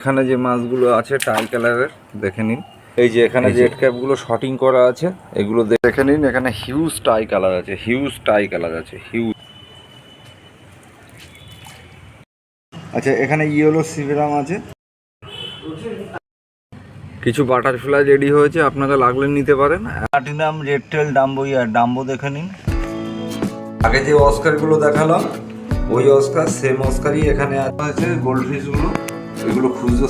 এখানে যে মাছগুলো আছে টাই কালারের দেখে নিন। এই যে এখানে। জেড ক্যাপগুলো শর্টিং করা আছে এগুলো দেখে নিন এখানে হিউজ টাই কালার আছে হিউজ টাই কালার আছে হিউজ আচ্ছা এখানে ইয়েলো সিভেরাম আছে। কিছু বাটারফ্লাই রেডি হয়েছে আপনারা লাগলে নিতে পারেন। Platinum red tail dumbo ear dumbo দেখে নিন। আগে যে অস্কারগুলো দেখালাম ওই অস্কার সেম অস্কারই এখানে আছে গোল্ড ফিশগুলো এগুলো খুচরো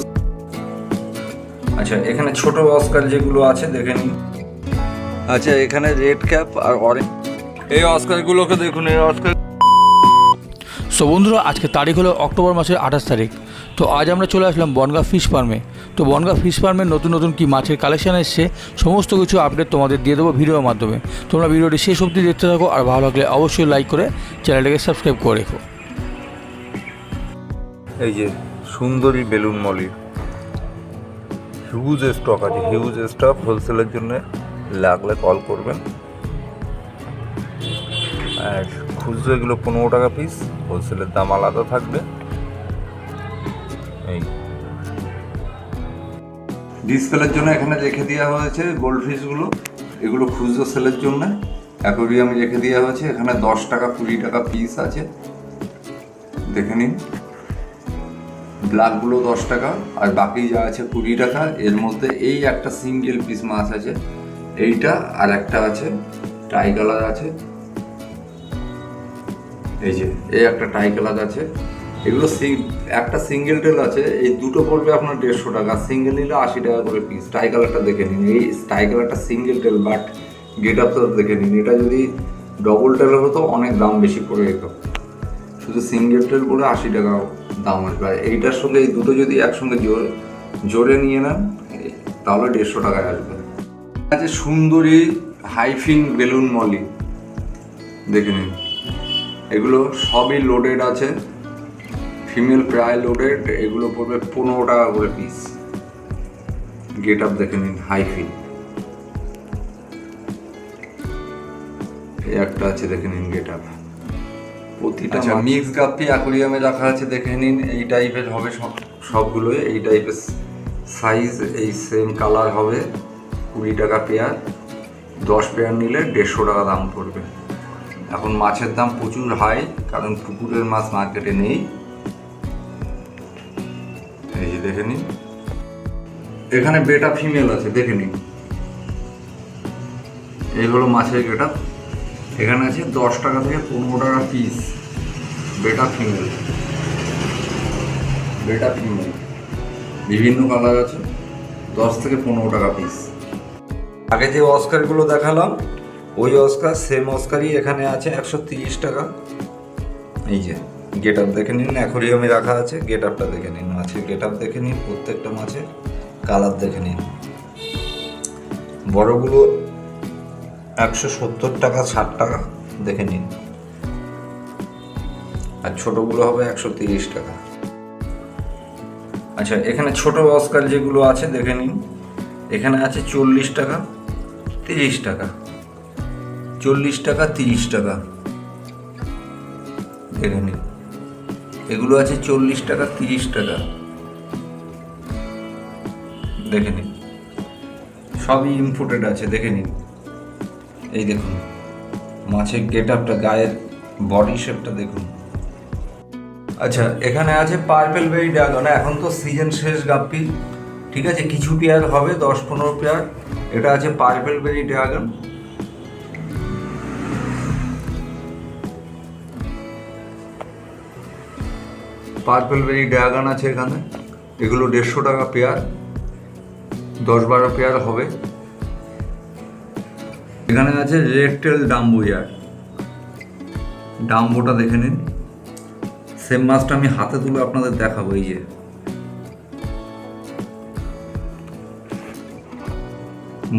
আচ্ছা এখানে ছোট অস্কার যেগুলো আছে দেখে নিন। আচ্ছা এখানে রেড ক্যাপ আর অরেঞ্জ। এই অস্কারগুলোকে দেখুন এই অস্কার সো বন্ধুরা আজকে তারিখ হলো অক্টোবর মাসের আঠাশ তারিখ। তো আজ আমরা চলে আসলাম বনগা ফিশ ফার্মে তো বনগা ফিশ ফার্মের নতুন নতুন কি মাছের কালেকশান এসছে সমস্ত কিছু আপডেট তোমাদের দিয়ে দেবো ভিডিওর মাধ্যমে। তোমরা ভিডিওটি শেষ অবধি দেখতে থাকো আর ভালো লাগলে অবশ্যই লাইক করে চ্যানেলটাকে সাবস্ক্রাইব করে রেখো। এই যে সুন্দরী বেলুন মলি। হিউজ স্টক আছে হিউজ স্টক হোলসেলের জন্য লাগলে কল করবেন। আর খুচরো এগুলো পনেরো টাকা পিস হোলসেলের দাম আলাদা থাকবে। এই। ডিসপ্লের জন্য এখানে রেখে দেওয়া হয়েছে গোল্ড ফিশগুলো এগুলো খুচরো সেলের জন্য। অ্যাকোরিয়ামে রেখে দেওয়া হয়েছে। এখানে দশ টাকা কুড়ি টাকা পিস আছে। দেখে নিন। ব্ল্যাকগুলো দশ টাকা, আর বাকি যা আছে কুড়ি টাকা, এর মধ্যে এই একটা সিঙ্গেল পিস মাছ আছে, এইটা আর একটা আছে টাই কালার আছে। এই যে, এই একটা টাই কালার আছে। এগুলো একটা সিঙ্গেল টেল আছে, এই দুটো পড়বে আপনার দেড়শো টাকা সিঙ্গেল নিলে আশি টাকা করে পিস টাই কালারটা দেখে নিন, এই টাই কালারটা সিঙ্গেল টেল বাট গেট আপটা দেখে নিন। এটা যদি ডবল টেল হতো, অনেক দাম বেশি পড়ে যেত। শুধু সিঙ্গেল টেল বলে আশি টাকা দাম আসবে আর এইটার সঙ্গে এই দুটো যদি একসঙ্গে জোর নিয়ে নেন তাহলে দেড়শো টাকায় আসবে। আছে সুন্দরী হাইফিন বেলুন মলি। দেখে নিন। এগুলো সবই লোডেড আছে। ফিমেল প্রায় লোডেড এগুলো পড়বে পনেরো টাকা করে পিস গেট আপ দেখে নিন, হাইফিন। এই একটা আছে, দেখে নিন গেট আপ প্রতিটা মিক্স গাপ্পি অ্যাকোরিয়ামে রাখা আছে দেখে নিন এই টাইপের হবে সব সবগুলোই এই টাইপের সাইজ এই সেম কালার হবে কুড়ি টাকা পেয়ার দশ পেয়ার নিলে দেড়শো টাকা দাম পড়বে। এখন মাছের দাম প্রচুর হাই কারণ পুকুরের মাছ মার্কেটে নেই। এই যে দেখে নিন। এখানে বেটা ফিমেল আছে দেখে নিন। এই হলো মাছের গেটা এখানে আছে দশ টাকা থেকে পনেরো টাকা পিস বেটা ফিমেল বেটা ফিমেল বিভিন্ন কালার আছে, দশ থেকে পনেরো টাকা পিস আগে যে অস্কারগুলো দেখালাম, ওই অস্কার সেম অস্কারই এখানে আছে একশো তিরিশ টাকা। এই যে গেট আপ দেখে নিন অ্যাকোরিয়ামে রাখা আছে গেট আপটা দেখে নিন, মাছের গেট আপ দেখে নিন, প্রত্যেকটা মাছের কালার দেখে নিন। বড়গুলো একশো সত্তর টাকা, ষাট টাকা, দেখে নিন। আর ছোটগুলো হবে একশো তিরিশ টাকা। আচ্ছা এখানে ছোট অস্কার যেগুলো আছে, দেখে নিন। এখানে আছে চল্লিশ টাকা, তিরিশ টাকা। চল্লিশ টাকা, তিরিশ টাকা। দেখে নিন। এগুলো আছে চল্লিশ টাকা, তিরিশ টাকা। দেখে নিন। সবই ইম্পোর্টেড আছে, দেখে নিন। এই দেখুন, মাছের গেট আপটা গায়ের বডি শেপটা দেখুন। আচ্ছা এখানে আছে পার্পেল বেরি ড্রাগন এখন তো সিজন শেষ গাপ্পি, ঠিক আছে? কিছু পেয়ার হবে, দশ পনেরো পেয়ার। এটা আছে purple berry dragon purple berry dragon আছে এখানে। এগুলো দেড়শো টাকা পেয়ার, দশ বারো পেয়ার হবে। এখানে আছে রেড টেল ডাম্বো ইয়ার ডাম্বোটা দেখে নিন। সেম মাছটা আমি হাতে তুলে আপনাদের দেখাবো, এই যে।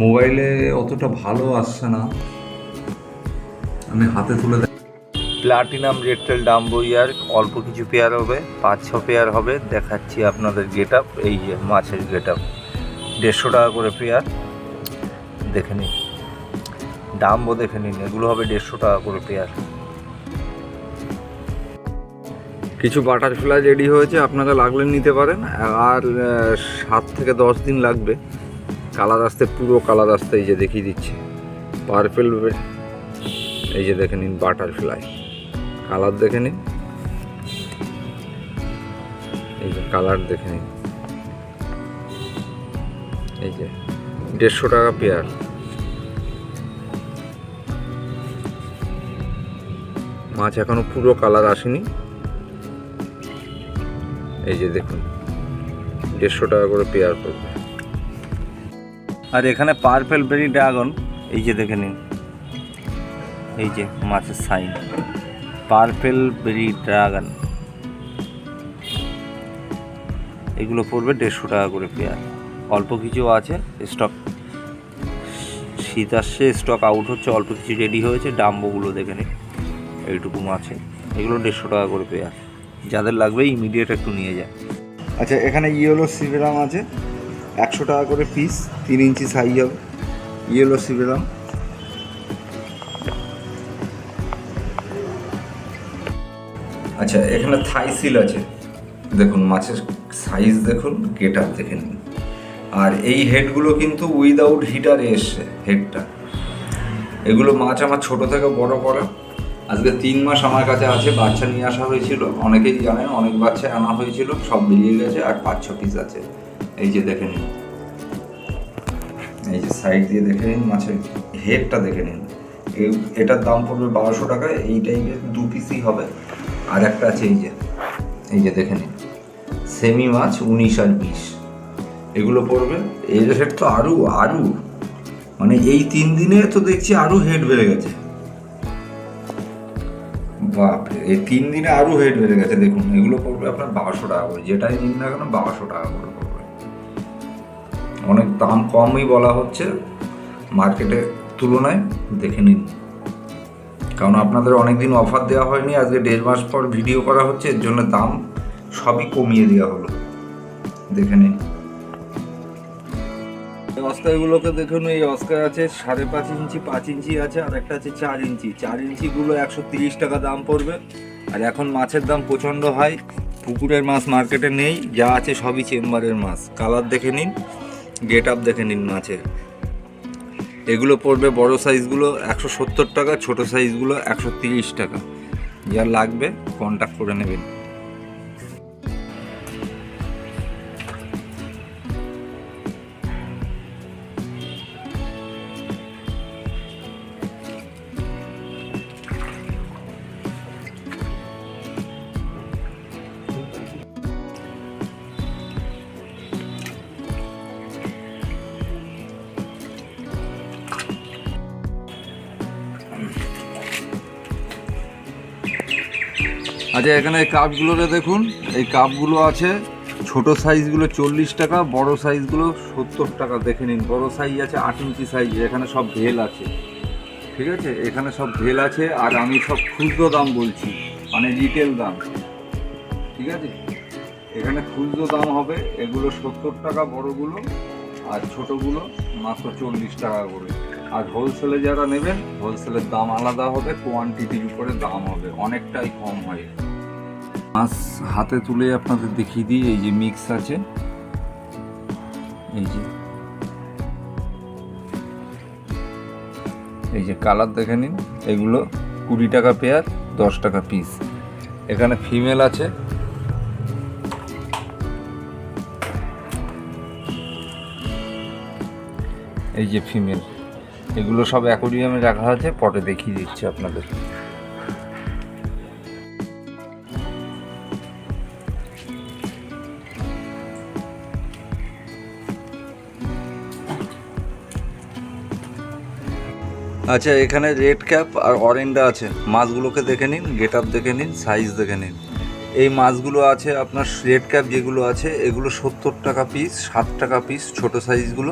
মোবাইলে অতটা ভালো আসছে না। আমি হাতে তুলে প্লাটিনাম রেডটেল ডাম্বো ইয়ার অল্প কিছু পেয়ার হবে, পাঁচ, ছ পেয়ার হবে। দেখাচ্ছি আপনাদের গেট আপ এই যে মাছের গেট আপ দেড়শো টাকা করে পেয়ার দেখে নিন। ডাম্বো দেখে নিন, এগুলো হবে দেড়শো টাকা করে পেয়ার। কিছু বাটারফ্লাই রেডি হয়েছে, আপনারা লাগলে নিতে পারেন, আর সাত থেকে দশ দিন লাগবে। কালার আসতে, পুরো কালার আসতে, এই যে দেখিয়ে দিচ্ছি। পার্পেল এই যে দেখে নিন বাটারফ্লাই। কালার দেখে নিন। এই যে কালার দেখে নিন। এই যে, দেড়শো টাকা পেয়ার। মাছ এখনও পুরো কালার আসেনি। এই যে দেখুন, দেড়শো টাকা করে পেয়ার পড়বে আর এখানে পার্পেল বেরি ড্রাগন এই যে দেখে নিন, এই যে মাছের সাইন পার্পেল বেরি ড্রাগন এগুলো পড়বে দেড়শো টাকা করে পেয়ার অল্প কিছু আছে স্টক শীত আসছে স্টক আউট হচ্ছে, অল্প কিছু রেডি হয়েছে, ডাম্বোগুলো দেখে নিন। এইটুকু মাছে এগুলো দেড়শো টাকা করে পেয়ার যাদের লাগবে ইমিডিয়েট একটু নিয়ে যায়। আচ্ছা এখানে ইয়েলো সিবেরাম আছে একশো টাকা করে পিস তিন ইঞ্চি সাইজ হবে ইয়েলো সিবেরাম আচ্ছা এখানে থাই সিল আছে। দেখুন মাছের সাইজ দেখুন গেট আপ দেখে নিন। আর এই হেডগুলো কিন্তু উইদাউট হিটারে এসছে হেডটা এগুলো মাছ আমার ছোট থেকে বড় করা। আজকে তিন মাস আমার কাছে আছে, বাচ্চা নিয়ে আসা হয়েছিল। অনেকেই জানেন, অনেক বাচ্চা আনা হয়েছিল, সব বেরিয়ে গেছে, আর পাঁচ, ছ পিস আছে। এই যে দেখে নিন। এই যে সাইড দিয়ে দেখে নিন, মাছের হেডটা দেখে নিন। এটার দাম পড়বে বারোশো টাকা, এই টাইপের দু পিসই হবে। আর একটা আছে, এই যে এই যে দেখে নিন। সেমি মাছ উনিশ আর বিশ। এগুলো পড়বে। এই হেড তো আরও আরও মানে এই তিন দিনে তো দেখছি আরও হেড বেড়ে গেছে। বাপরে, এই তিন দিনে আরও হেড বেড়ে গেছে, দেখুন, এগুলো পড়বে আপনার বারোশো টাকা করে, যেটাই নিন না কেন বারোশো টাকা করে পড়বে। অনেক দাম কমই বলা হচ্ছে মার্কেটের তুলনায় দেখে নিন। কারণ আপনাদের অনেক দিন অফার দেওয়া হয়নি, আজকে দেড় মাস পর ভিডিও করা হচ্ছে, এর জন্য দাম সবই কমিয়ে দেওয়া হলো। দেখে নিন। অস্কারগুলোকে দেখুন, এই অস্কার আছে সাড়ে পাঁচ ইঞ্চি পাঁচ ইঞ্চি আছে, আর একটা আছে চার ইঞ্চি। চার ইঞ্চিগুলো একশো তিরিশ টাকা দাম পড়বে। আর এখন মাছের দাম প্রচণ্ড হাই পুকুরের মাছ মার্কেটে নেই, যা আছে সবই চেম্বারের মাছ। কালার দেখে নিন গেট আপ দেখে নিন মাছের। এগুলো পড়বে বড় সাইজগুলো একশো সত্তর টাকা, ছোটো সাইজগুলো একশো তিরিশ টাকা। যা লাগবে কন্ট্যাক্ট করে নেবেন। আচ্ছা এখানে এই কাপগুলোতে দেখুন, এই কাপগুলো আছে ছোট সাইজগুলো চল্লিশ টাকা, বড় সাইজগুলো সত্তর টাকা, দেখে নিন, বড় সাইজ আছে আট ইঞ্চি সাইজ, এখানে সব ভেল আছে, ঠিক আছে? এখানে সব ভেল আছে, আর আমি সব খুচরো দাম বলছি মানে রিটেল দাম, ঠিক আছে? এখানে খুচরো দাম হবে, এগুলো সত্তর টাকা বড়গুলো, আর ছোটোগুলো মাত্র চল্লিশ টাকা করে। আর হোলসেলে যারা নেবেন হোলসেলের দাম আলাদা হবে কোয়ান্টিটির উপরে দাম হবে, অনেকটাই কম হয়। মাছ হাতে তুলে আপনাদের দেখিয়ে দিই, এই যে মিক্স আছে। এই যে। এই যে কালার দেখে নিন, এগুলো কুড়ি টাকা পেয়ার দশ টাকা পিস এখানে ফিমেল আছে। এই যে ফিমেল এগুলো সব অ্যাকোরিয়ামে রাখা আছে, পটে দেখিয়ে দিচ্ছি আপনাদের। আচ্ছা এখানে রেড ক্যাপ আর অরেন্ডা আছে। মাছগুলোকে দেখে নিন গেট আপ দেখে নিন সাইজ দেখে নিন। এই মাছগুলো আছে আপনার রেড ক্যাপ যেগুলো আছে, এগুলো সত্তর টাকা পিস ষাট টাকা পিস ছোট সাইজগুলো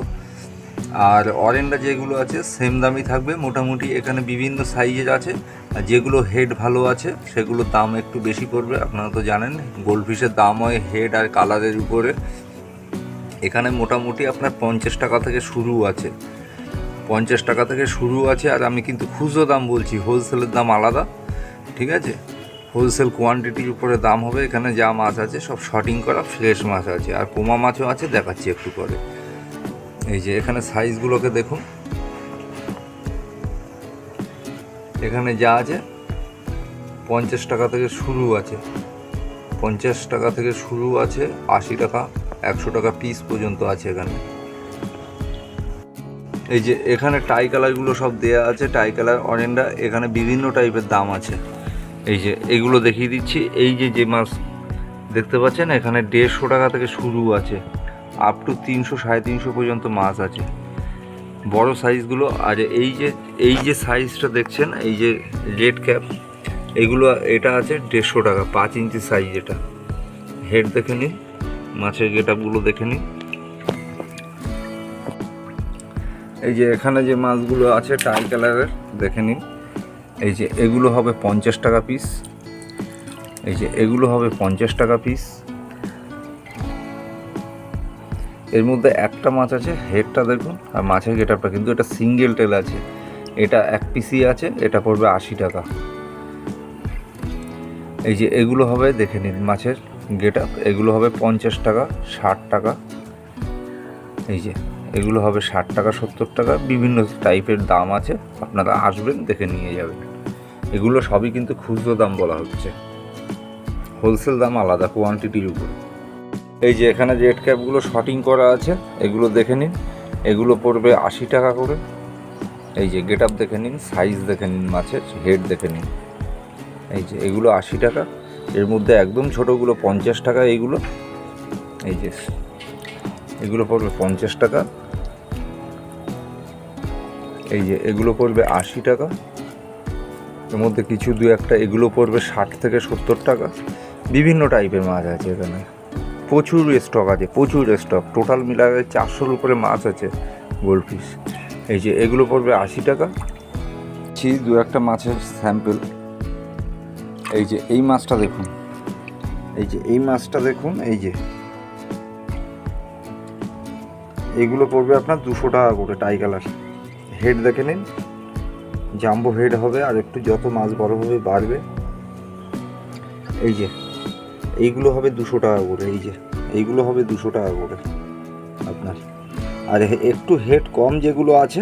আর অরেন্ডা যেগুলো আছে সেম দামই থাকবে। মোটামুটি এখানে বিভিন্ন সাইজের আছে। আর যেগুলো হেড ভালো আছে, সেগুলোর দাম একটু বেশি পড়বে। আপনারা তো জানেন গোল্ডফিশের দাম হয় হেড আর কালারের উপরে। এখানে মোটামুটি আপনার পঞ্চাশ টাকা থেকে শুরু আছে। পঞ্চাশ টাকা থেকে শুরু আছে আর আমি কিন্তু খুচরো দাম বলছি হোলসেলের দাম আলাদা, ঠিক আছে? হোলসেল কোয়ান্টিটির উপরে দাম হবে, এখানে যা মাছ আছে সব শর্টিং করা ফ্রেশ মাছ আছে, আর পোমা মাছও আছে, দেখাচ্ছি একটু পরে। এই যে এখানে সাইজগুলোকে দেখুন। এখানে যা আছে, পঞ্চাশ টাকা থেকে শুরু আছে। পঞ্চাশ টাকা থেকে শুরু আছে, আশি টাকা, একশো টাকা পিস পর্যন্ত আছে এখানে। এই যে এখানে টাই কালারগুলো সব দেয়া আছে, টাই কালার, অরেন্ডা, এখানে বিভিন্ন টাইপের দাম আছে। এই যে এগুলো দেখিয়ে দিচ্ছি। এই যে যে মাছ দেখতে পাচ্ছেন, এখানে দেড়শো টাকা থেকে শুরু আছে। আপ টু তিনশো, সাড়ে তিনশো পর্যন্ত মাছ আছে। বড় সাইজগুলো আর এই যে এই যে সাইজটা দেখছেন, এই যে রেড ক্যাপ এগুলো, এটা আছে দেড়শো টাকা, পাঁচ ইঞ্চি সাইজ এটা। হেড দেখে নিন, মাছের গেটআপগুলো দেখে নিন। এই যে এখানে যে মাছগুলো আছে টাই কালারের, দেখে নিন। এই যে এগুলো হবে পঞ্চাশ টাকা পিস এই যে এগুলো হবে পঞ্চাশ টাকা পিস এর মধ্যে একটা মাছ আছে হেডটা দেখুন। আর মাছের গেটারটা কিন্তু এটা সিঙ্গেল টেল আছে। এটা এক পিসই আছে, এটা পড়বে আশি টাকা। এই যে এগুলো হবে, দেখে নিন মাছের গেট এগুলো হবে পঞ্চাশ টাকা, ষাট টাকা। এই যে এগুলো হবে ষাট টাকা, সত্তর টাকা, বিভিন্ন টাইপের দাম আছে, আপনারা আসবেন, দেখে নিয়ে যাবেন। এগুলো সবই কিন্তু খুচরো দাম বলা হচ্ছে। হোলসেল দাম আলাদা কোয়ান্টিটির উপর। এই যে এখানে রেড ক্যাপগুলো শটিং করা আছে, এগুলো দেখে নিন। এগুলো পড়বে আশি টাকা করে। এই যে গেট আপ দেখে নিন সাইজ দেখে নিন মাছের হেড দেখে নিন। এই যে এগুলো আশি টাকা, এর মধ্যে একদম ছোটোগুলো পঞ্চাশ টাকা এইগুলো এই যে এগুলো পড়বে পঞ্চাশ টাকা। এই যে এগুলো পড়বে আশি টাকা। এর মধ্যে কিছু দু একটা এগুলো পড়বে ষাট থেকে সত্তর টাকা। বিভিন্ন টাইপের মাছ আছে এখানে। প্রচুর স্টক আছে, প্রচুর স্টক টোটাল মিলায়ে চারশোর উপরে মাছ আছে গোল্ড এই যে এগুলো পড়বে আশি টাকা। ছি দু একটা মাছের স্যাম্পল এই যে এই মাছটা দেখুন। এই যে এই মাছটা দেখুন, এই যে। এগুলো পড়বে আপনার দুশো টাকা করে টাই কালার। হেড দেখে নিন। জাম্বো হেড হবে আর একটু যত মাছ বড় হবে বাড়বে। এই যে, এইগুলো হবে দুশো টাকা করে, এই যে, এইগুলো হবে দুশো টাকা করে আপনার। আর একটু হেড কম যেগুলো আছে,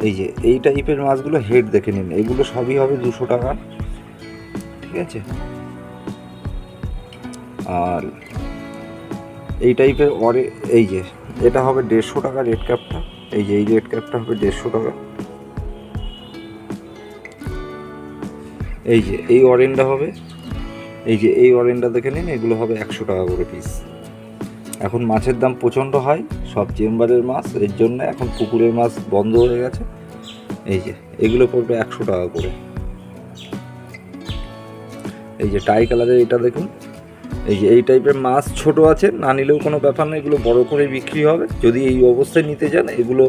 এই যে, এই টাইপের মাছগুলো হেড দেখে নিন। এগুলো সবই হবে দুশো টাকা। ঠিক আছে? আর এই টাইপের অরে, এই যে, এটা হবে দেড়শো টাকা রেড ক্যাপটা এই যে, এই রেড ক্যাপটা হবে দেড়শো টাকা। এই যে, এই অরেঞ্জটা হবে, এই যে, এই অরেঞ্জটা দেখে নিন, এগুলো হবে একশো টাকা করে পিস এখন মাছের দাম প্রচণ্ড হয় সব চেম্বারের মাছ, এর জন্য এখন পুকুরের মাছ বন্ধ হয়ে গেছে। এই যে, এগুলো পড়বে একশো টাকা করে। এই যে, টাই কালারের এটা দেখুন। এই যে এই টাইপের মাছ ছোট আছে, না নিলেও কোনো ব্যাপার না, এগুলো বড় করে বিক্রি হবে। যদি এই অবস্থায় নিতে চান, এগুলো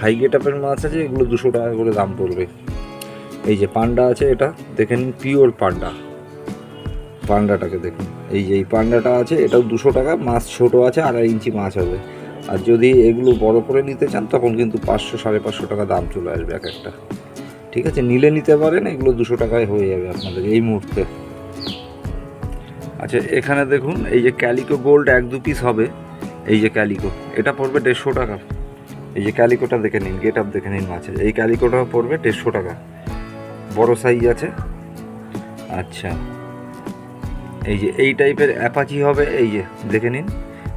হাই গেটআপের মাছ আছে, এগুলো দুশো টাকা করে দাম পড়বে। এই যে পান্ডা আছে এটা দেখে নিন পিওর পান্ডা। পান্ডাটাকে দেখুন, এই যে এই পান্ডাটা আছে, এটাও দুশো টাকা, মাছ ছোট আছে, আড়াই ইঞ্চি মাছ হবে। আর যদি এগুলো বড় করে নিতে চান, তখন কিন্তু পাঁচশো, সাড়ে পাঁচশো টাকা দাম চলে আসবে এক একটা। ঠিক আছে, নিলে নিতে পারেন, এগুলো দুশো টাকায় হয়ে যাবে আপনাদের এই মুহূর্তে। আচ্ছা এখানে দেখুন, এই যে ক্যালিকো গোল্ড এক দু পিস হবে। এই যে ক্যালিকো এটা পড়বে দেড়শো টাকা। এই যে ক্যালিকোটা দেখে নিন গেট আপ দেখে নিন মাছের। এই ক্যালিকোটা পড়বে দেড়শো টাকা। বড় সাইজ আছে। আচ্ছা। এই যে এই টাইপের অ্যাপাচি হবে, এই যে, দেখে নিন।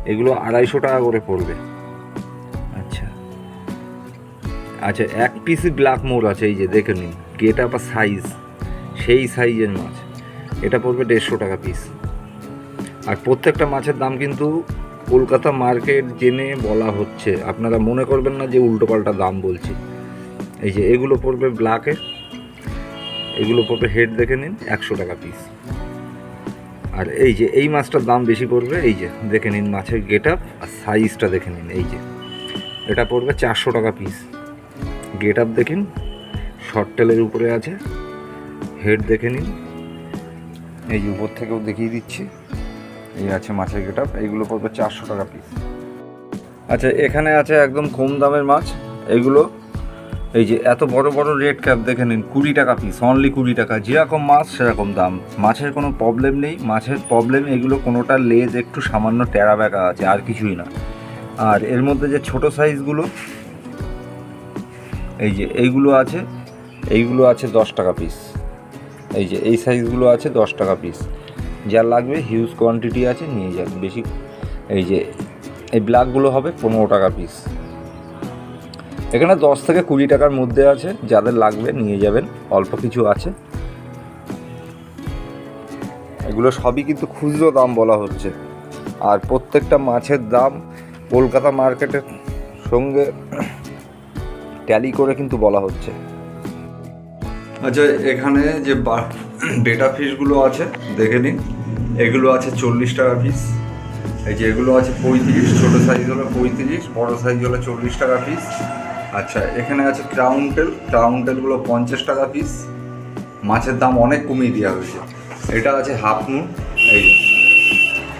এগুলো আড়াইশো টাকা করে পড়বে। আচ্ছা। আচ্ছা এক পিস ব্ল্যাক মোর আছে, এই যে, দেখে নিন। গেট আপ সাইজ সেই সাইজের মাছ। এটা পড়বে দেড়শো টাকা পিস আর প্রত্যেকটা মাছের দাম কিন্তু কলকাতা মার্কেট জেনে বলা হচ্ছে। আপনারা মনে করবেন না যে উল্টোপাল্টা দাম বলছি। এই যে এগুলো পড়বে ব্ল্যাকে এগুলো পড়বে হেড দেখে নিন, একশো টাকা পিস আর এই যে, এই মাছটার দাম বেশি পড়বে, এই যে, দেখে নিন মাছের গেট আপ আর সাইজটা দেখে নিন, এই যে। এটা পড়বে চারশো টাকা পিস গেট আপ দেখেন শর্ট টেলের উপরে আছে। হেড দেখে নিন। এই উপর থেকেও দেখিয়ে দিচ্ছি। এই আছে মাছের গেট আপ এইগুলো পড়বে চারশো টাকা পিস আচ্ছা এখানে আছে একদম কম দামের মাছ, এগুলো, এই যে এত বড় বড় রেড ক্যাপ দেখে নিন, কুড়ি টাকা পিস অনলি কুড়ি টাকা। যেরকম মাছ, সেরকম দাম। মাছের কোনো প্রবলেম নেই, মাছের প্রবলেম এগুলো কোনোটা লেজ একটু সামান্য টেরা বেঁকা আছে, আর কিছুই না। আর এর মধ্যে যে ছোট সাইজগুলো এই যে এইগুলো আছে এইগুলো আছে দশ টাকা পিস এই যে এই সাইজগুলো আছে দশ টাকা পিস যার লাগবে হিউজ কোয়ান্টিটি আছে, নিয়ে যান বেশি, এই যে, এই ব্ল্যাকগুলো হবে পনেরো টাকা পিস এখানে দশ থেকে কুড়ি টাকার মধ্যে আছে, যাদের লাগবে নিয়ে যাবেন, অল্প কিছু আছে। এগুলো সবই কিন্তু খুচরো দাম বলা হচ্ছে। আর প্রত্যেকটা মাছের দাম কলকাতা মার্কেটের সঙ্গে ট্যালি করে কিন্তু বলা হচ্ছে। আচ্ছা এখানে যে বেটা ফিশগুলো আছে, দেখে নিন। এগুলো আছে চল্লিশ টাকা পিস এই যে এগুলো আছে পঁয়ত্রিশ, ছোটো সাইজ হলো পঁয়ত্রিশ, বড়ো সাইজ হলো চল্লিশ টাকা পিস আচ্ছা এখানে আছে ক্রাউন টেল ক্রাউন টেলগুলো পঞ্চাশ টাকা পিস মাছের দাম অনেক কমিয়ে দেওয়া হয়েছে। এটা আছে হাফ মুন এই যে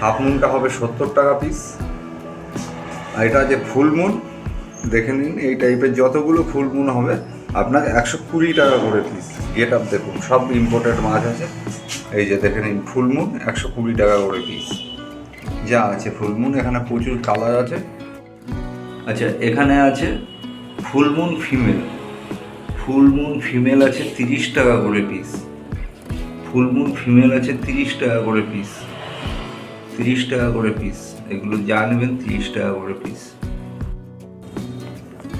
হাফ মুনটা হবে সত্তর টাকা পিস আর এটা আছে ফুল মুন দেখে নিন, এই টাইপের যতগুলো ফুল মুন হবে আপনার একশো কুড়ি টাকা করে পিস গেট আপ দেখুন, সব ইম্পোর্টেড মাছ আছে। এই যে দেখে নিন ফুল মুন একশো কুড়ি টাকা করে পিস যা আছে ফুলমুন এখানে প্রচুর কালার আছে। আচ্ছা এখানে আছে ফুলমুন ফিমেল ফুলমুন ফিমেল আছে তিরিশ টাকা করে পিস ফুলমুন ফিমেল আছে তিরিশ টাকা করে পিস তিরিশ টাকা করে পিস এগুলো যা নেবেন তিরিশ টাকা করে পিস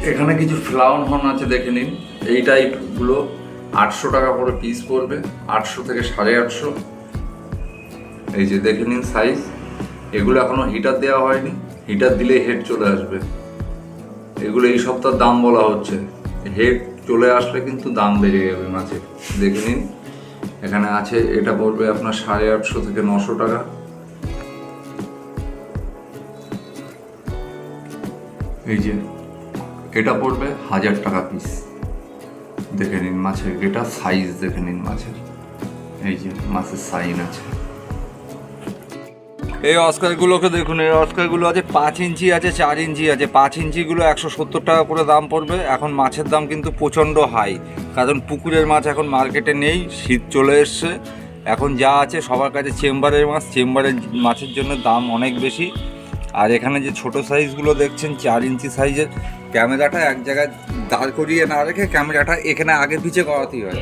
এখানে কিছু ফ্লাউন হর্ন আছে, দেখে নিন। এই টাইপগুলো আটশো টাকা করে পিস পড়বে, আটশো থেকে সাড়ে আটশো। এই যে দেখে নিন সাইজ এগুলো এখনও হিটার দেওয়া হয়নি। হিটার দিলে হেড চলে আসবে। এগুলো এই সপ্তাহ দাম বলা হচ্ছে। হেড চলে আসলে কিন্তু দাম বেড়ে যাবে মাছের দেখে নিন। এখানে আছে, এটা পড়বে আপনার সাড়ে আটশো থেকে নশো টাকা। এই যে এটা পড়বে হাজার টাকা পিস দেখে নিন মাছের এটা সাইজ দেখে নিন মাছের। এই যে মাছের সাইন আছে। এই অস্কারগুলোকে দেখুন, এই অস্কারগুলো আছে পাঁচ ইঞ্চি আছে, চার ইঞ্চি আছে। পাঁচ ইঞ্চিগুলো একশো সত্তর টাকা করে দাম পড়বে। এখন মাছের দাম কিন্তু প্রচণ্ড হাই কারণ পুকুরের মাছ এখন মার্কেটে নেই, শীত চলে এসছে। এখন যা আছে সবার কাছে চেম্বারের মাছ, চেম্বারের মাছের জন্য দাম অনেক বেশি। আর এখানে যে ছোট সাইজগুলো দেখছেন, চার ইঞ্চি সাইজের ক্যামেরাটা এক জায়গায় দাঁড় করিয়ে না রেখে ক্যামেরাটা এখানে আগে পিছিয়ে করাতেই হয়।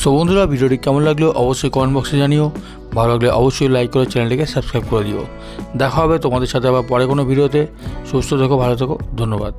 সো বন্ধুরা, ভিডিওটি কেমন লাগল অবশ্যই কমেন্ট বক্সে জানিও। ভালো লাগলে অবশ্যই লাইক করে চ্যানেলটিকে সাবস্ক্রাইব করে দিও। দেখা হবে তোমাদের সাথে আবার পরে কোনো ভিডিওতে। সুস্থ থেকো, ভালো থেকো, ধন্যবাদ।